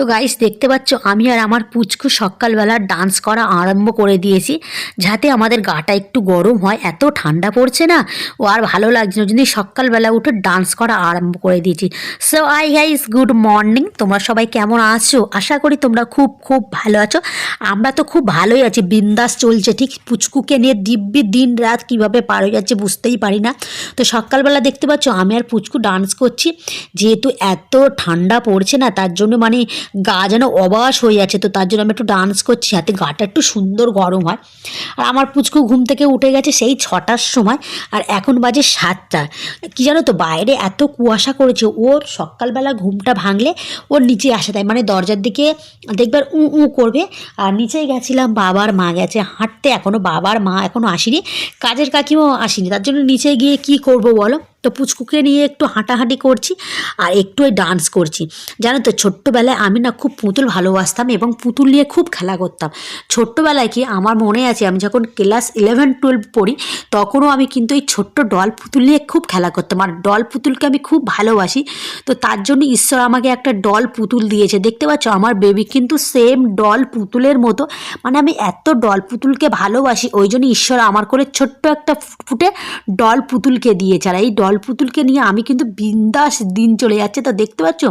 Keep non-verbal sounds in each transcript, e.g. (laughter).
তো গাইস দেখতে পাচ্ছ, আমি আর আমার পুচকু সকালবেলা ডান্স করা আরম্ভ করে দিয়েছি, যাতে আমাদের গাটা একটু গরম হয়। এত ঠান্ডা পড়ছে না, ও আর ভালো লাগছে না যদি সকালবেলা উঠে ডান্স করা আরম্ভ করে দিয়েছি। So I guys good morning তোমরা সবাই কেমন আছো? আশা করি তোমরা খুব খুব ভালো আছো। আমরা তো খুব ভালোই আছি, বিন্দাস চলছে, ঠিক? পুচকুকে নিয়ে দিব্যি দিন রাত কীভাবে পার হয়ে যাচ্ছে বুঝতেই পারি না। তো সকালবেলা দেখতে পাচ্ছ, আমি আর পুচকু ডান্স করছি, যেহেতু এত ঠান্ডা পড়ছে না, তার জন্য মানে গা যেন অবাস হয়ে যাচ্ছে তো তার জন্য আমি একটু ডান্স করছি। হাতে গাটা একটু সুন্দর গরম হয়। আর আমার পুচকু ঘুম থেকে উঠে গেছে সেই ছটার সময় আর এখন বাজে সাতটা। কি জানো তো, বাইরে এত কুয়াশা করেছে, ওর সকালবেলা ঘুমটা ভাঙলে ওর নিচে আসে তাই। মানে দরজার দিকে দেখবার উ উ করবে। আর নিচে গেছিলাম, বাবার মা গেছে। হাঁটতে এখনও বাবার মা এখনও আসেনি। কাজের কাকিমাও আসেনি। তার জন্য নিচে গিয়ে কি করব বলো? তো পুচকুকে নিয়ে একটু হাঁটাহাঁটি করছি আর একটু ওই ডান্স করছি। জানো তো, ছোট্টবেলায় আমি না খুব পুতুল ভালোবাসতাম এবং পুতুল নিয়ে খুব খেলা করতাম। ছোট্টবেলায় কি আমার মনে আছে, আমি যখন ক্লাস ইলেভেন টুয়েলভ পড়ি, তখনও আমি কিন্তু এই ছোট্ট ডল পুতুল নিয়ে খুব খেলা করতাম। আর ডল পুতুলকে আমি খুব ভালোবাসি। তো তার জন্য ঈশ্বর আমাকে একটা ডল পুতুল দিয়েছে। দেখতে পাচ্ছ, আমার বেবি কিন্তু সেম ডল পুতুলের মতো। মানে আমি এত ডল পুতুলকে ভালোবাসি, ওই জন্য ঈশ্বর আমার করে ছোট্ট একটা ফুটে ডল পুতুলকে দিয়েছে। আর এই ডল পুতুলকে নিয়ে আমি কিন্তু বিন্দাস দিন চলে যাচ্ছে। তো দেখতে পাচ্ছ?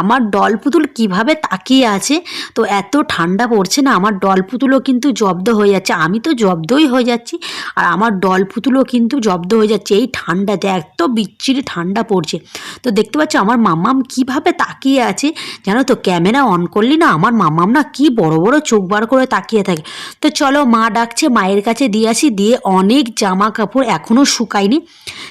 আমার ডল পুতুল কীভাবে তাকিয়ে আছে? তো এত ঠান্ডা পড়ছে না, আমার ডল পুতুলও কিন্তু জব্দ হয়ে যাচ্ছে। আমি তো জব্দই হয়ে যাচ্ছি, আর আমার ডল পুতুলও কিন্তু জব্দ হয়ে যাচ্ছে। এই ঠান্ডাতে এত বিচ্ছিরি ঠান্ডা পড়ছে। তো দেখতে পাচ্ছ, আমার মাম্মাম কীভাবে তাকিয়ে আছে? জানো তো, ক্যামেরা অন করলি না, আমার মাম্মাম না কি বড় বড় চোখ বার করে তাকিয়ে থাকে। তো চলো, মা ডাকছে, মায়ের কাছে দিয়ে আসি। দিয়ে অনেক জামা কাপড় এখনও শুকায়নি।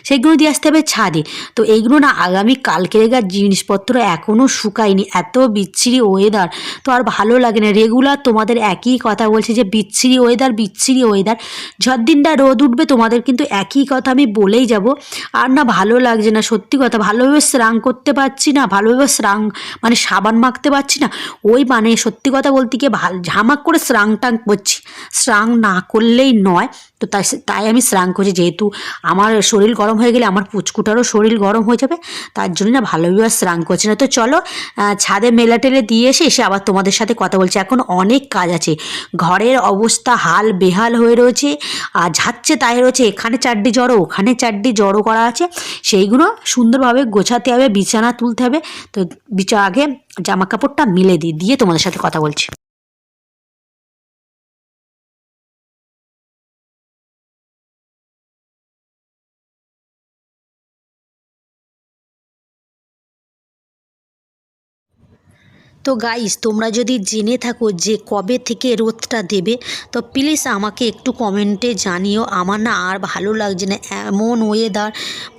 সেগুলো দিয়ে আসতে হবে ছাদে। তো এইগুলো না আগামী কালকেরকার জিনিসপত্র এখনও শুকায়নি। এত বিচ্ছিরি ওয়েদার তো আর ভালো লাগে না। রেগুলার তোমাদের একই কথা বলছি যে বিচ্ছিরি ওয়েদার বিচ্ছিরি ওয়েদার দিনটা রোদ উঠবে তোমাদের কিন্তু একই কথা আমি বলেই যাব। আর না ভালো লাগছে না, সত্যি কথা। ভালোভাবে স্নান করতে পারছি না, ভালোভাবে স্নান মানে সাবান মাখতে পারছি না। ওই মানে সত্যি কথা বলতে গিয়ে ভালো ঝামাক করে স্নান টান করছি। স্নান না করলেই নয়। তো তাই তাই আমি স্নান করছি। যেহেতু আমার শরীর গরম হয়ে গেলে আমার পুচকুটারও শরীর গরম হয়ে যাবে, তার জন্য না ভালোভাবে স্নান করছি না। তো চলো ছাদে মেলা টেলে দিয়ে এসে এসে আবার তোমাদের সাথে কথা বলছি। এখন অনেক কাজ আছে। ঘরের অবস্থা হাল বেহাল হয়ে রয়েছে, আর ঝাচ্ছে তাই রয়েছে। এখানে চারটি জড়ো, ওখানে চারটি জড়ো করা আছে। সেইগুলো সুন্দরভাবে গোছাতে হবে, বিছানা তুলতে হবে। তো বিচা আগে জামা কাপড়টা মিলে দিই দিয়ে তোমাদের সাথে কথা বলছি। তো গাইস তোমরা যদি জেনে থাকো যে কবে থেকে রোদটা দেবে, তো প্লিজ আমাকে একটু কমেন্টে জানিও। আমার না আর ভালো লাগছে না, এমন ওয়েদার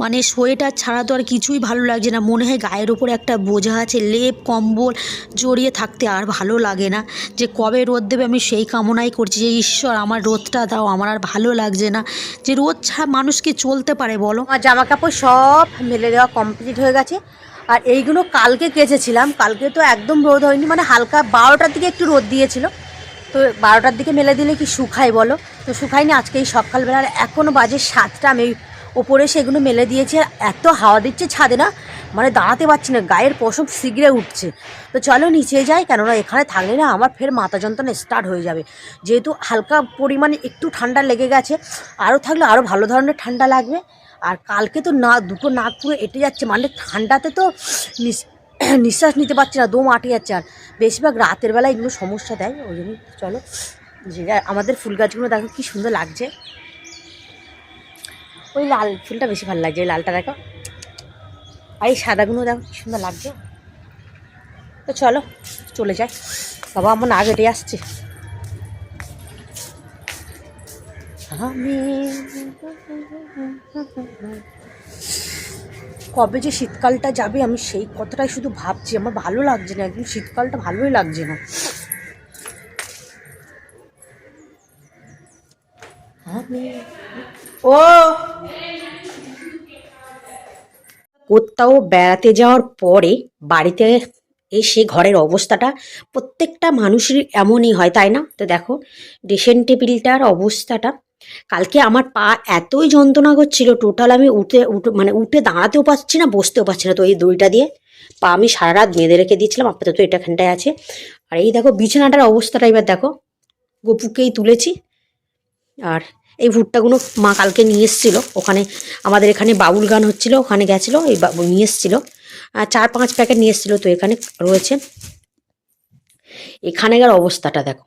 মানে সোয়েটার ছাড়া তো আর কিছুই ভালো লাগছে না। মনে হয় গায়ের ওপর একটা বোঝা আছে, লেপ, কম্বল জড়িয়ে থাকতে আর ভালো লাগে না। যে কবে রোদ দেবে আমি সেই কামনাই করছি যে, ঈশ্বর আমার রোদটা দাও, আমার আর ভালো লাগছে না। যে রোদ ছাড়া মানুষকে চলতে পারে বলো? আমার জামা কাপড় সব মেলে দেওয়া কমপ্লিট হয়ে গেছে। আর এইগুলো কালকে কেচেছিলাম। কালকে তো একদম রোদ হয়নি মানে হালকা বারোটার দিকে একটু রোদ দিয়েছিল। তো বারোটার দিকে মেলে দিলে কি শুকায় বলো? তো শুকায়নি আজকে এই সকালবেলার এখনও বাজে সাতটা, আমি ওপরে সেগুলো মেলে দিয়েছি আর এত হাওয়া দিচ্ছে ছাদে না মানে দাঁড়াতে পারছি না, গায়ের পশম শীঘ্রে উঠছে। তো চলো নিচে যাই, কেননা এখানে থাকলে না আমার ফের মাথা যন্ত্রণা স্টার্ট হয়ে যাবে। যেহেতু হালকা পরিমাণে একটু ঠান্ডা লেগে গেছে আরও থাকলে আরও ভালো ধরনের ঠান্ডা লাগবে। আর কালকে তো না, দুটো নাক পুরো এঁটে যাচ্ছে মানে ঠান্ডাতে তো (clears throat) নিঃশ্বাস নিতে পারছি না, দম আটে যাচ্ছে। আর বেশিরভাগ রাতের বেলা এগুলো সমস্যা দেয়, ওই জন্য চলো। আমাদের ফুল গাছগুলো দেখো কি সুন্দর লাগছে। ওই লাল ফুলটা বেশি ভালো লাগছে, ওই লালটা দেখো। আর এই সাদাগুলো দেখো কি সুন্দর লাগছে। তো চলো, চলে যাই। বাবা আমার নাক হেঁটে আসছে আমি কবে যে শীতকালটা যাবে আমি সেই কথাটাই শুধু ভাবছি। আমার ভালো লাগছে না, একদম শীতকালটা ভালোই লাগছে না। ও! কোথাও বেড়াতে যাওয়ার পরে বাড়িতে এসে ঘরের অবস্থাটা প্রত্যেকটা মানুষেরই এমনই হয়, তাই না? তো দেখো, ড্রেসিং টেবিলটার অবস্থাটা কালকে আমার পা এতই যন্ত্রণা করছিল টোটাল আমি উঠে উঠে মানে উঠে দাঁড়াতেও পারছি না, বসতেও পারছি না তো এই দড়িটা দিয়ে। পা আমি সারা রাত বেঁধে রেখে দিয়েছিলাম, আপাতত এটা এখানটায় আছে। আর এই দেখো বিছানাটার অবস্থাটা এবার দেখো, গপুকেই তুলেছি। আর এই ভুট্টাগুলো মা কালকে নিয়ে এসেছিল, ওখানে আমাদের এখানে বাউল গান হচ্ছিল, ওখানে গেছিল, এই বাবু নিয়ে এসেছিল। চার পাঁচ প্যাকেট নিয়ে এসেছিল তো এখানে রয়েছে। এখানেকার অবস্থাটা দেখো।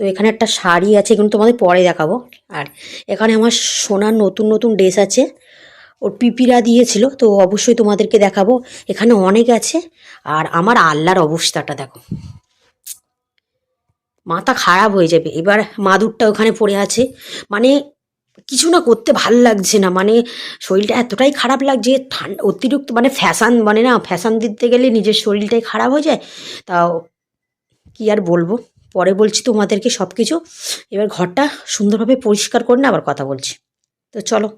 তো এখানে একটা শাড়ি আছে, এগুলো তোমাদের পরে দেখাবো। আর এখানে আমার সোনার নতুন নতুন ড্রেস আছে, ওর পিপিরা দিয়েছিল, তো অবশ্যই তোমাদেরকে দেখাবো। এখানে অনেক আছে, আর আমার আল্লাহর অবস্থাটা দেখো। মাথা খারাপ হয়ে যাবে, এবার মাদুরটা ওখানে পড়ে আছে। মানে কিছু না করতে ভালো লাগছে না মানে শরীরটা এতটাই খারাপ লাগছে ঠান্ডা, অতিরিক্ত মানে ফ্যাশান মানে না, ফ্যাশান দিতে গেলে নিজের শরীরটাই খারাপ হয়ে যায়। তাও কি আর বলব? পরে বলছি তোমাদেরকে সব কিছু এবার ঘরটা সুন্দরভাবে পরিষ্কার করে না আবার কথা বলছি। তো চলো।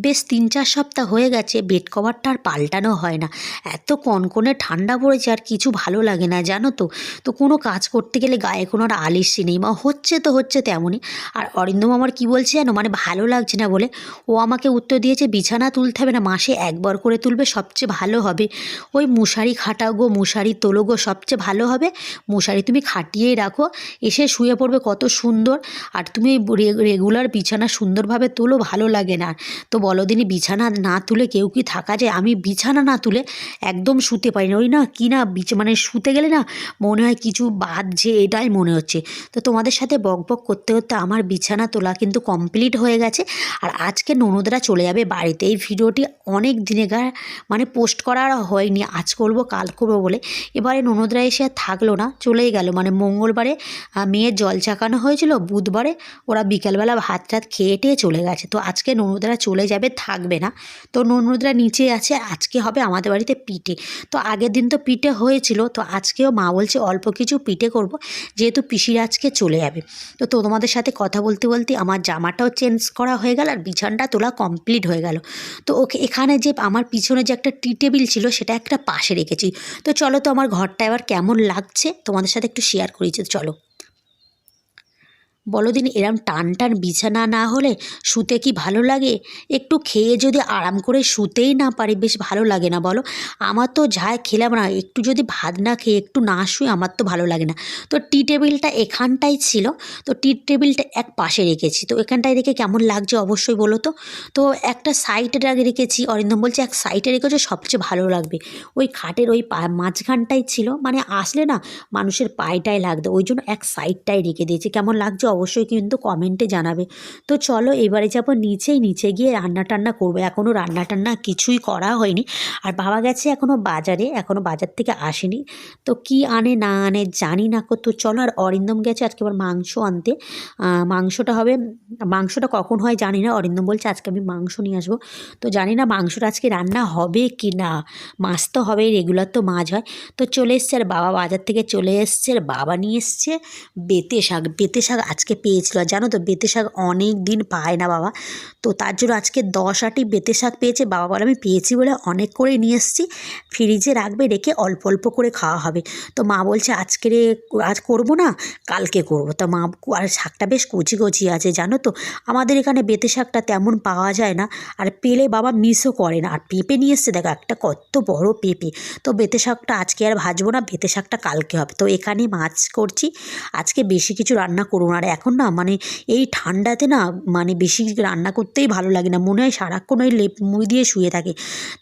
বেশ তিন চার সপ্তাহ হয়ে গেছে বেড কভারটা আর পাল্টানো হয় না। এত কনকনে ঠান্ডা পড়েছে আর কিছু ভালো লাগে না, জানো তো? তো কোনো কাজ করতে গেলে গায়ে কোনো আর আলিসি নেই, মা। হচ্ছে তো হচ্ছে তেমনই। আর অরিন্দম আমার কি বলছে জানো? মানে ভালো লাগছে না বলে। ও আমাকে উত্তর দিয়েছে, বিছানা তুলতে হবে না, মাসে একবার করে তুলবে, সবচেয়ে ভালো হবে। ওই মশারি খাটাও গো, মশারি তোলো গো, সবচেয়ে ভালো হবে। মশারি তুমি খাটিয়েই রাখো, এসে শুয়ে পড়বে কত সুন্দর। আর তুমি রেগুলার বিছানা সুন্দরভাবে তোলো, ভালো লাগে না। তো বলো দিনই বিছানা না তুলে কেউ কি থাকা যায়? আমি বিছানা না তুলে একদম শুতে পারি না। ওই না কি না বিছ মানে শুতে গেলে না মনে হয় কিছু বাজছে, এটাই মনে হচ্ছে। তো তোমাদের সাথে বক বক করতে করতে আমার বিছানা তোলা কিন্তু কমপ্লিট হয়ে গেছে। আর আজকে ননদরা চলে যাবে বাড়িতে। এই ভিডিওটি অনেক দিনেকার মানে পোস্ট করা আর হয়নি। আজ করব, কাল করব বলে। এবারে ননদরা এসে আর থাকল না, চলেই গেল। মানে মঙ্গলবারে মেয়ের জল চাকানো হয়েছিল, বুধবারে ওরা বিকালবেলা ভাত টাত খেয়ে টেয়ে চলে গেছে। তো আজকে ননদরা চলে যাবে থাকবে না। তো ননদরা নিচে আছে, আজকে হবে আমাদের বাড়িতে পিঠে। তো আগের দিন তো পিঠে হয়েছিল, তো আজকেও মা বলছে অল্প কিছু পিঠে করব, যেহেতু পিসির আজকে চলে যাবে। তো তো তোমাদের সাথে কথা বলতে বলতে আমার জামাটাও চেঞ্জ করা হয়ে গেল আর বিছানটা তোলা কমপ্লিট হয়ে গেল। তো ওকে এখানে যে আমার পিছনে যে একটা টি টেবিল ছিল, সেটা একটা পাশে রেখেছি। তো চলো তো আমার ঘরটা এবার কেমন লাগছে তোমাদের সাথে একটু শেয়ার করেছি চলো। বলো দিন এরম টান টান বিছানা না হলে শুতে কি ভালো লাগে? একটু খেয়ে যদি আরাম করে শুতেই না পারি, বেশ ভালো লাগে না বলো? আমার তো যাই খেলাম না, একটু যদি ভাত না খেয়ে একটু না শুয়ে আমার তো ভালো লাগে না। তো টি টেবিলটা এখানটাই ছিল, তো টি টেবিলটা এক পাশে রেখেছি। তো এখানটায় রেখে কেমন লাগছে অবশ্যই বলো তো? তো একটা সাইডে রেখেছি, অরিন্দম বলছে এক সাইডে রেখেছো, সবচেয়ে ভালো লাগবে। ওই খাটের ওই মাঝখানটাই ছিল মানে আসলে না মানুষের পায়েটাই লাগতো, ওই জন্য এক সাইডটাই রেখে দিয়েছি। কেমন লাগছে অবশ্যই কিন্তু কমেন্টে জানাবে। তো চলো এবারে যাব নিচেই, নিচে গিয়ে রান্না টান্না করব। এখনও রান্না টান্না কিছুই করা হয়নি। আর বাবা গেছে এখনও বাজারে এখনও বাজার থেকে আসেনি। তো কি আনে, না আনে জানি না তো চলো আর অরিন্দম গেছে আজকে আবার মাংস আনতে। মাংসটা হবে, মাংসটা কখন হয় জানি না। অরিন্দম বলছে আজকে আমি মাংস নিয়ে আসব। তো জানি না মাংসটা আজকে রান্না হবে কি না। মাছ তো হবে রেগুলার তো মাছ হয়। তো চলে এসছে আর বাবা বাজার থেকে চলে এসছে, আর বাবা নিয়ে এসছে বেতে শাক। বেতে শাক আজকে পেয়েছিল। জানো তো, বেতে শাক অনেক দিন পায় না বাবা। তো তার জন্য আজকে দশ আটি বেতে শাক পেয়েছে। বাবা বলে, আমি পেয়েছি বলে অনেক করে নিয়ে এসেছি। ফ্রিজে রাখবে রেখে অল্প অল্প করে খাওয়া হবে। তো মা বলছে আজকে রে আজ করব না, কালকে করব। তা মা, আর শাকটা বেশ কচি কচি আছে, জানো তো। আমাদের এখানে বেতে শাকটা তেমন পাওয়া যায় না। আর পেলে বাবা মিসও করে না। আর পেঁপে নিয়ে এসছে, দেখো একটা কত বড় পেঁপে। তো বেতে শাকটা আজকে আর ভাজবো না, বেতে শাকটা কালকে হবে। তো এখানে মাছ করছি। আজকে বেশি কিছু রান্না করুন আর এখন না মানে এই ঠান্ডাতে না মানে বেশি রান্না করতেই ভালো লাগে না। মনে হয় সারাক্ষণ ওই লেপ মুড়ি দিয়ে শুয়ে থাকে।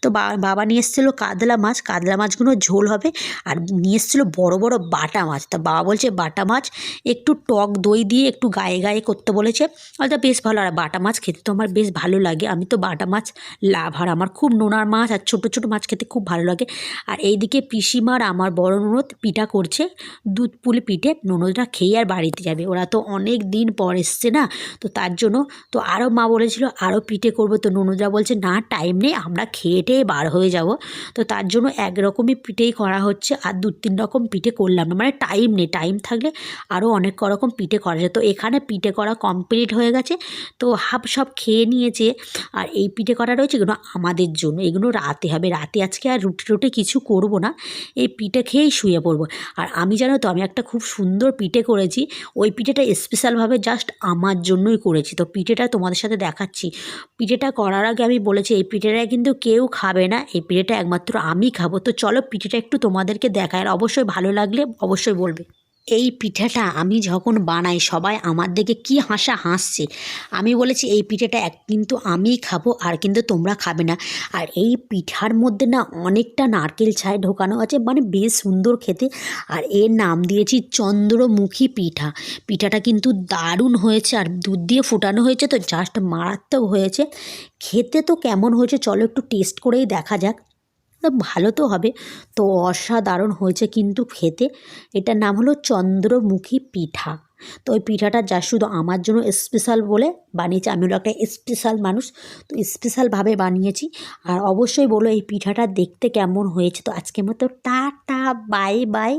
তো বাবা নিয়ে এসেছিল কাতলা মাছ, কাতলা মাছগুলো ঝোল হবে আর নিয়ে এসেছিল বড় বড় বাটা মাছ। তা বাবা বলছে, বাটা মাছ একটু টক দই দিয়ে একটু গায়ে গায়ে করতে বলেছে। হয়তো বেশ ভালো, আর বাটা মাছ খেতে তো আমার বেশ ভালো লাগে। আমি তো বাটা মাছ লাভ, আর আমার খুব নোনার মাছ আর ছোটো ছোটো মাছ খেতে খুব ভালো লাগে। আর এইদিকে পিসিমার, আমার বড় ননদ পিঠা করছে, দুধ পুলি পিঠে। ননদরা খেয়ে আর বাড়িতে যাবে। ওরা তো অনেক দিন পর এসছে না? তো তার জন্য তো আরও মা বলেছিল আরও পিঠে করব। তো ননদরা বলছে, না টাইম নেই, আমরা খেয়ে টেয়ে বার হয়ে যাব। তো তার জন্য একরকমই পিঠেই করা হচ্ছে, আর দু তিন রকম পিঠে করলাম না। মানে টাইম নেই টাইম থাকলে আরও অনেক রকম পিঠে করা যায়। তো এখানে পিঠে করা কমপ্লিট হয়ে গেছে। তো হাফ সব খেয়ে নিয়েছে, আর এই পিঠে করা রয়েছে এগুলো আমাদের জন্য। এগুলো রাতে হবে। রাতে আজকে আর রুটি টুটি কিছু করব না। এই পিঠে খেয়েই শুয়ে পড়ব। আর আমি জানো তো, আমি একটা খুব সুন্দর পিঠে করেছি। ওই পিঠেটা স্পেশালভাবে জাস্ট আমার জন্যই করেছি। তো পিঠেটা তোমাদের সাথে দেখাচ্ছি। পিঠেটা করার আগে আমি বলেছি, এই পিঠেটা কিন্তু কেউ খাবে না, এই পিঠেটা একমাত্র আমি খাব। তো চলো পিঠেটা একটু তোমাদেরকে দেখায় আর অবশ্যই ভালো লাগলে অবশ্যই বলবে। এই পিঠাটা আমি যখন বানাই, সবাই আমার দিকে কি হাসা হাসছে। আমি বলেছি, এই পিঠাটা এক কিন্তু আমিই খাব, আর কিন্তু তোমরা খাবে না। আর এই পিঠার মধ্যে না অনেকটা নারকেল ছাই ঢোকানো আছে মানে বেশ সুন্দর খেতে। আর এর নাম দিয়েছি চন্দ্রমুখী পিঠা। পিঠাটা কিন্তু দারুণ হয়েছে, আর দুধ দিয়ে ফুটানো হয়েছে, তো জাস্ট মারাত্মক হয়েছে। খেতে তো কেমন হয়েছে, চলো একটু টেস্ট করেই দেখা যাক। ভালো তো হবে। তো অসাধারণ হয়েছে কিন্তু খেতে। এটার নাম হলো চন্দ্রমুখী পিঠা। তো ওই পিঠাটা যা শুধু আমার জন্য স্পেশাল বলে বানিয়েছি আমি হলো একটা স্পেশাল মানুষ। তো স্পেশালভাবে বানিয়েছি। আর অবশ্যই বলো এই পিঠাটা দেখতে কেমন হয়েছে। তো আজকের মতো টা টা বাই বাই